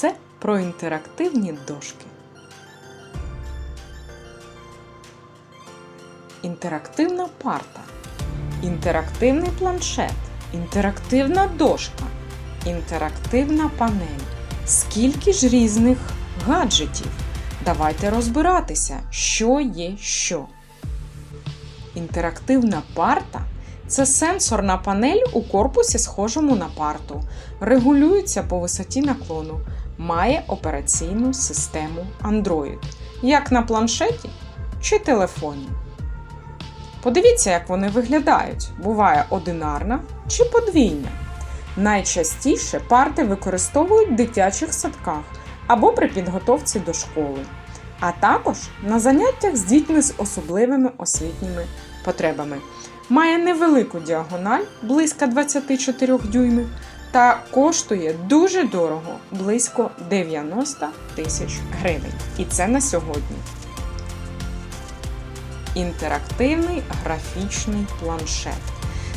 все про інтерактивні дошки. Інтерактивна парта, інтерактивний планшет, інтерактивна дошка, інтерактивна панель. Скільки ж різних гаджетів? Давайте розбиратися, що є що. Інтерактивна парта це сенсорна панель у корпусі, схожому на парту, регулюється по висоті наклону, має операційну систему Android, як на планшеті чи телефоні. Подивіться, як вони виглядають. Буває одинарна чи подвійна. Найчастіше парти використовують в дитячих садках або при підготовці до школи, а також на заняттях з дітьми з особливими освітніми потребами. Має невелику діагональ близько 24 дюймів та коштує дуже дорого близько 90 тисяч гривень. І це на сьогодні. Інтерактивний графічний планшет.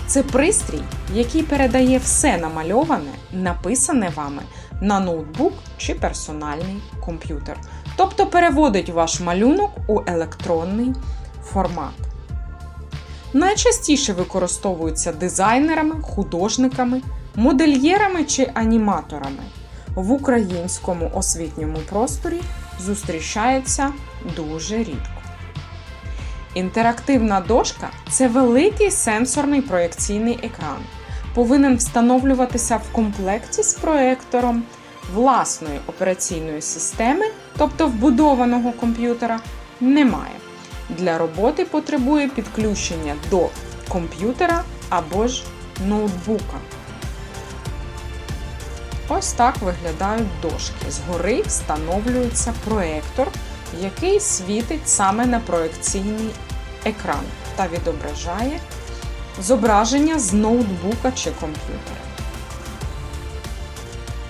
Це пристрій, який передає все намальоване, написане вами на ноутбук чи персональний комп'ютер. Тобто переводить ваш малюнок у електронний формат. Найчастіше використовуються дизайнерами, художниками, модельєрами чи аніматорами. В українському освітньому просторі зустрічаються дуже рідко. Інтерактивна дошка це великий сенсорний проєкційний екран. Повинен встановлюватися в комплекті з проектором власної операційної системи, тобто вбудованого комп'ютера, немає. Для роботи потребує підключення до комп'ютера або ж ноутбука. Ось так виглядають дошки. Згори встановлюється проектор, який світить саме на проекційний екран та відображає зображення з ноутбука чи комп'ютера.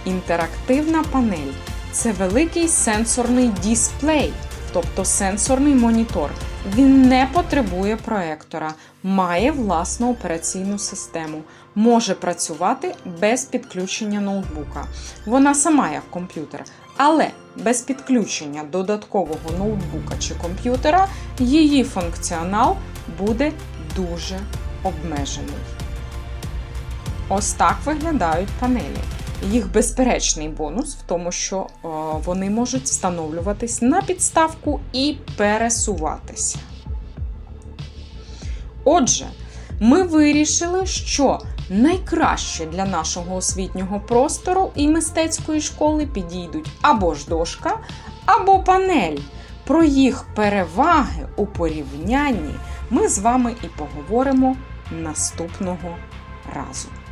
Інтерактивна панель це великий сенсорний дисплей, тобто сенсорний монітор. Він не потребує проектора, має власну операційну систему, може працювати без підключення ноутбука. Вона сама як комп'ютер, але без підключення додаткового ноутбука чи комп'ютера її функціонал буде дуже обмежений. Ось так виглядають панелі. Їх безперечний бонус в тому, що е, вони можуть встановлюватись на підставку і пересуватися. Отже, ми вирішили, що найкраще для нашого освітнього простору і мистецької школи підійдуть або ж дошка, або панель. Про їх переваги у порівнянні ми з вами і поговоримо наступного разу.